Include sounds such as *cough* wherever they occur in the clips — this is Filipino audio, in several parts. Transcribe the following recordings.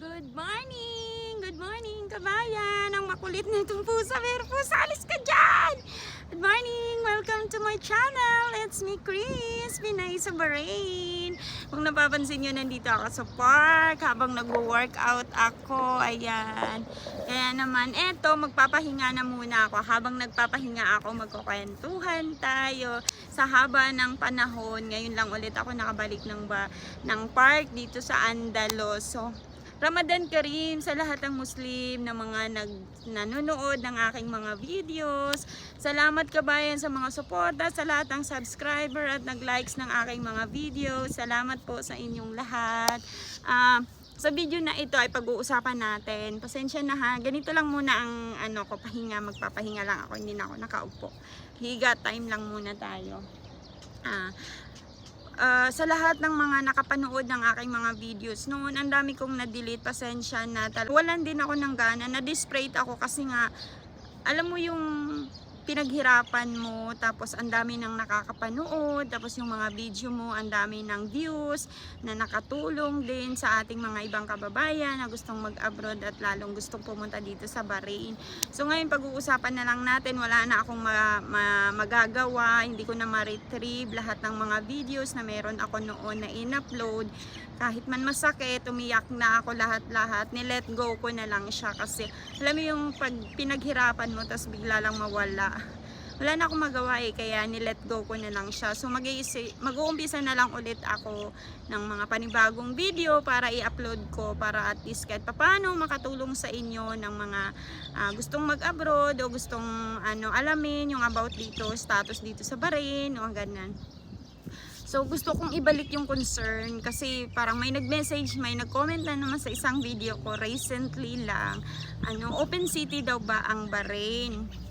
Good morning! Good morning, kabayan! Ang makulit na itong pusa. Pero pusa, alis ka dyan! Good morning! Welcome to my channel! It's me, Chris! Pinay sa Bahrain! Kung napapansin nyo, nandito ako sa park habang nagwo-workout ako. Ayan. Kaya naman, eto, magpapahinga na muna ako. Habang nagpapahinga ako, magkukwentuhan tayo sa haba ng panahon. Ngayon lang ulit ako nakabalik ng, ba, ng park dito sa Andalos. Ramadan Karim sa lahat ng Muslim na mga nag nanonood ng aking mga videos. Salamat kabayan sa mga suporta, sa lahat ng subscriber at nag-likes ng aking mga videos. Salamat po sa inyong lahat. Ah, sa video na ito ay pag-uusapan natin. Pasensya na ha. Ganito lang muna ang ano ko pahinga, magpapahinga lang ako, hindi na ako nakaupo. Higa time lang muna tayo. Ah, Ah, sa lahat ng mga nakapanood ng aking mga videos noon, ang dami kong na-delete, pasensya na. Tal- Walan din ako ng gana, na-disprayed ako kasi nga, alam mo yung pinaghirapan mo, tapos ang dami nang nakakapanood, tapos yung mga video mo, ang dami ng views na nakatulong din sa ating mga ibang kababayan na gustong mag-abroad at lalong gustong pumunta dito sa Bahrain. So ngayon pag-uusapan na lang natin, wala na akong ma- ma- magagawa, hindi ko na ma-retrieve lahat ng mga videos na meron ako noon na in-upload. Kahit man masakit, umiyak na ako lahat-lahat, ni-let go ko na lang siya kasi alam mo yung pag pinaghirapan mo tapos bigla lang mawala. Wala na akong magawa eh, kaya ni-let go ko na lang siya. So mag-uumpisa na lang ulit ako ng mga panibagong video para i-upload ko para at least kahit paano makatulong sa inyo ng mga ah, gustong mag-abroad o gustong ano alamin yung about dito, status dito sa Bahrain o ganyan. So gusto kong ibalik yung concern kasi parang may nag-message, may nag-comment na naman sa isang video ko recently lang. Ano, open city daw ba ang Bahrain?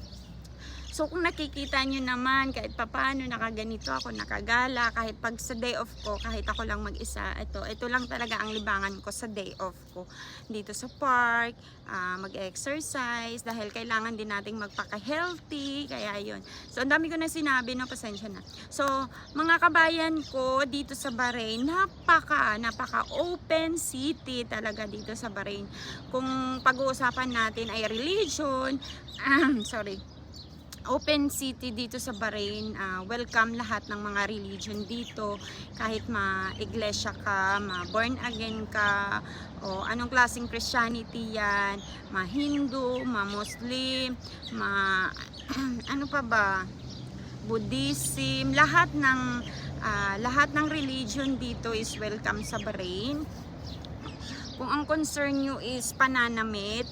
So kung nakikita nyo naman kahit papano nakaganito ako, nakagala, kahit pag sa day off ko, kahit ako lang mag-isa, ito, ito lang talaga ang libangan ko sa day off ko. Dito sa park, ah, mag-exercise, dahil kailangan din nating magpaka-healthy, kaya yun. So ang dami ko na sinabi, no, pasensya na. So mga kabayan ko dito sa Bahrain, napaka, napaka open city talaga dito sa Bahrain. Kung pag-uusapan natin ay religion, *clears throat* sorry, open city dito sa Bahrain. ah, welcome lahat ng mga religion dito. Kahit ma-iglesia ka, ma-born again ka, o anong klaseng Christianity yan, ma-Hindu, ma-Muslim, ma... *clears throat* ano pa ba? Buddhism, lahat ng ah, lahat ng religion dito is welcome sa Bahrain. Kung ang concern nyo is pananamit,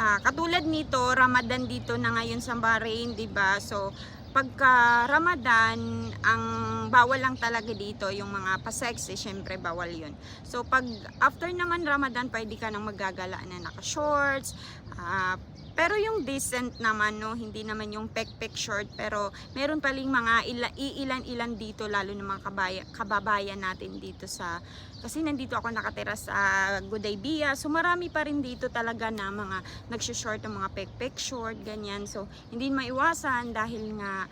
Ah, katulad nito, Ramadan dito na ngayon sa Bahrain, 'di ba? So, pagka Ramadan, ang bawal lang talaga dito yung mga pa-sex, eh, syempre bawal 'yun. So, pag after naman Ramadan, pwede ka nang magagala na naka-shorts, ah, pero yung decent naman, no, hindi naman yung pek-pek short, pero meron paling mga ila, iilan-ilan dito, lalo ng mga kabaya, kababayan natin dito sa, kasi nandito ako nakatira sa Gudaybia, so marami pa rin dito talaga na mga nagsishort ng mga pek-pek short, ganyan. So, hindi maiwasan dahil nga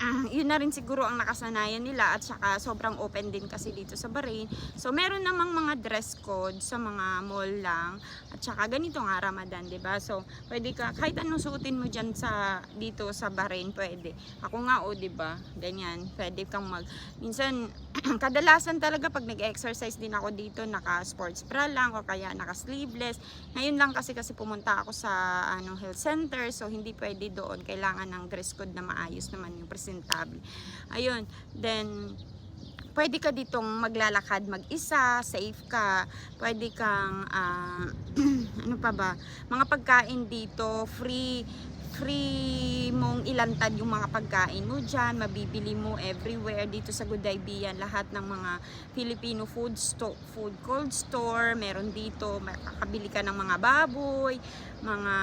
ah, yun na rin siguro ang nakasanayan nila at saka sobrang open din kasi dito sa Bahrain. So meron namang mga dress code sa mga mall lang at saka ganito nga Ramadan, 'di ba? So pwede ka kahit anong suotin mo diyan sa dito sa Bahrain, pwede. Ako nga o, 'di ba? Ganyan, pwede kang mag minsan *clears throat* kadalasan talaga pag nag-exercise din ako dito, naka sports bra lang o kaya naka sleeveless. Ngayon lang kasi kasi pumunta ako sa ano health center, so hindi pwede doon. Kailangan ng dress code na maayos naman yung presentable. Ayun, then pwede ka ditong maglalakad mag-isa, safe ka, pwede kang ah, *clears throat* ano pa ba, mga pagkain dito, free free mong ilantad yung mga pagkain mo dyan, mabibili mo everywhere. Dito sa Gudaybiyan, lahat ng mga Filipino food store, food cold store, meron dito, makakabili ka ng mga baboy, mga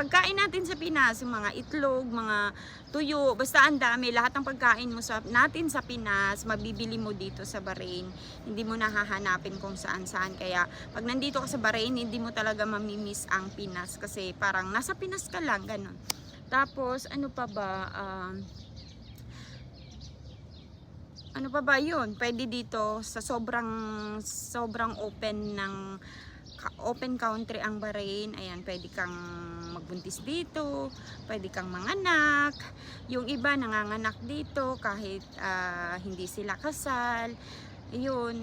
pagkain natin sa Pinas, yung mga itlog, mga tuyo, basta ang dami, lahat ng pagkain mo sa, natin sa Pinas, mabibili mo dito sa Bahrain. Hindi mo nahahanapin kung saan-saan. Kaya pag nandito ka sa Bahrain, hindi mo talaga mamimiss ang Pinas kasi parang nasa Pinas ka lang, ganun. Tapos, ano pa ba, um, ano pa ba yun? Pwede dito sa sobrang sobrang open ng open country ang Bahrain. Ayan, pwede kang magbuntis dito, pwede kang manganak. Yung iba nanganganak dito kahit ah, hindi sila kasal. Yun.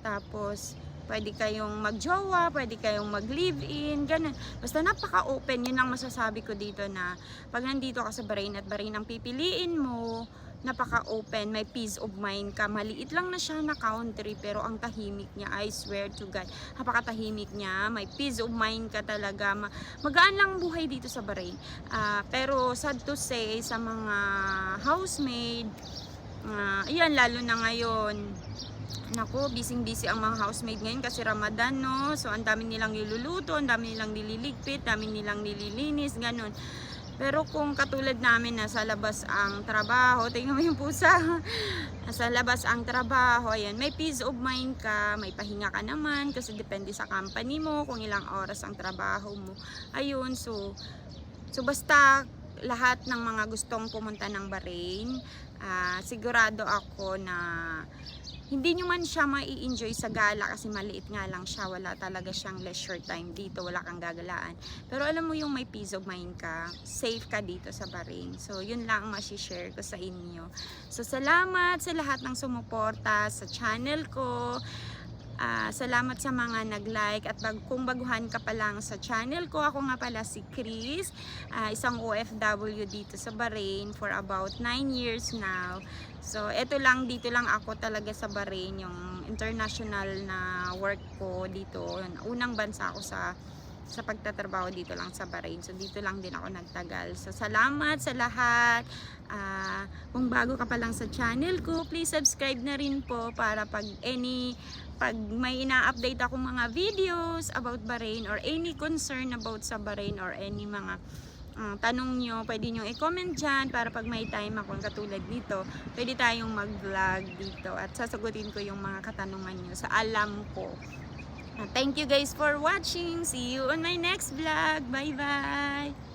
Tapos pwede kayong magjowa, pwede kayong mag-live-in, ganun. Basta napaka-open, yun ang masasabi ko dito na pag nandito ka sa Bahrain at Bahrain ang pipiliin mo, napaka-open, may peace of mind ka. Maliit lang na siya na country, pero ang tahimik niya, I swear to God, napakatahimik niya, may peace of mind ka talaga. Ma- magaan lang ang buhay dito sa Bahrain. Ah, pero sad to say, sa mga housemaid, ah, ayan, lalo na ngayon, Nako, busy-busy ang mga housemaid ngayon kasi Ramadan, no? So, ang dami nilang niluluto, ang dami nilang nililigpit, dami nilang nililinis, ganun. Pero kung katulad namin na sa labas ang trabaho, tingnan mo yung pusa. *laughs* Nasa labas ang trabaho, ayan, may peace of mind ka, may pahinga ka naman kasi depende sa company mo kung ilang oras ang trabaho mo. Ayun, so so basta lahat ng mga gustong pumunta ng Bahrain, ah, sigurado ako na hindi nyo man siya mai-enjoy sa gala kasi maliit nga lang siya, wala talaga siyang leisure time dito, wala kang gagalaan. Pero alam mo yung may peace of mind ka, safe ka dito sa Bahrain. So, yun lang ang share ko sa inyo. So, salamat sa lahat ng sumuporta sa channel ko. Ah, salamat sa mga nag-like at bag, kung baguhan ka pa lang sa channel ko, ako nga pala si Chris, ah, isang OFW dito sa Bahrain for about 9 years now. So, eto lang, dito lang ako talaga sa Bahrain, yung international na work ko dito. Unang bansa ako sa sa pagtatrabaho dito lang sa Bahrain. So, dito lang din ako nagtagal. So, salamat sa lahat. Ah, kung bago ka pa lang sa channel ko, please subscribe na rin po para pag any pag may ina-update akong mga videos about Bahrain or any concern about sa Bahrain or any mga ah, tanong nyo, pwede nyo i-comment dyan para pag may time ako katulad nito, pwede tayong mag-vlog dito at sasagutin ko yung mga katanungan nyo sa alam ko. Thank you guys for watching. See you on my next vlog. Bye-bye!